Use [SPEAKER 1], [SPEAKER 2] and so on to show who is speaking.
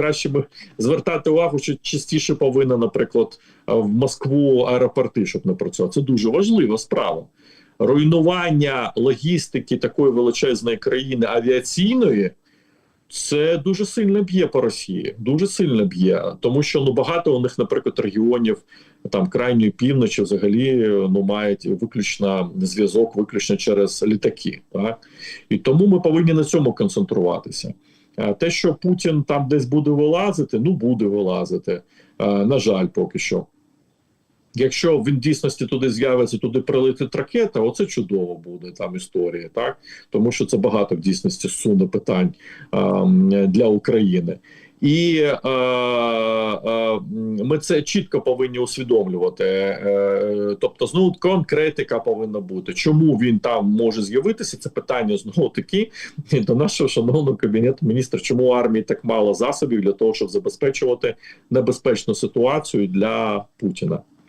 [SPEAKER 1] краще би звертати увагу, що частіше повинна, наприклад, е, в Москву аеропорти, щоб не працювати. Це дуже важлива справа. Руйнування логістики такої величезної країни авіаційної. Це дуже сильно б'є по Росії, дуже сильно б'є, тому що ну багато у них, наприклад, регіонів там крайньої півночі взагалі ну мають виключно зв'язок, виключно через літаки. Так? І тому ми повинні на цьому концентруватися. Е, Те, що Путін там десь буде вилазити, ну буде вилазити. Е, На жаль, поки що. Якщо він дійсності туди з'явиться, туди прилетить ракета, оце чудово буде там історія, так тому що це багато в дійсності суне питань а, для України. І е, ми це чітко повинні усвідомлювати. Е, тобто, знову конкретика повинна бути. Чому він там може з'явитися? Це питання знову таки до нашого шановного кабінету міністра. Чому армії так мало засобів для того, щоб забезпечувати небезпечну ситуацію для Путіна?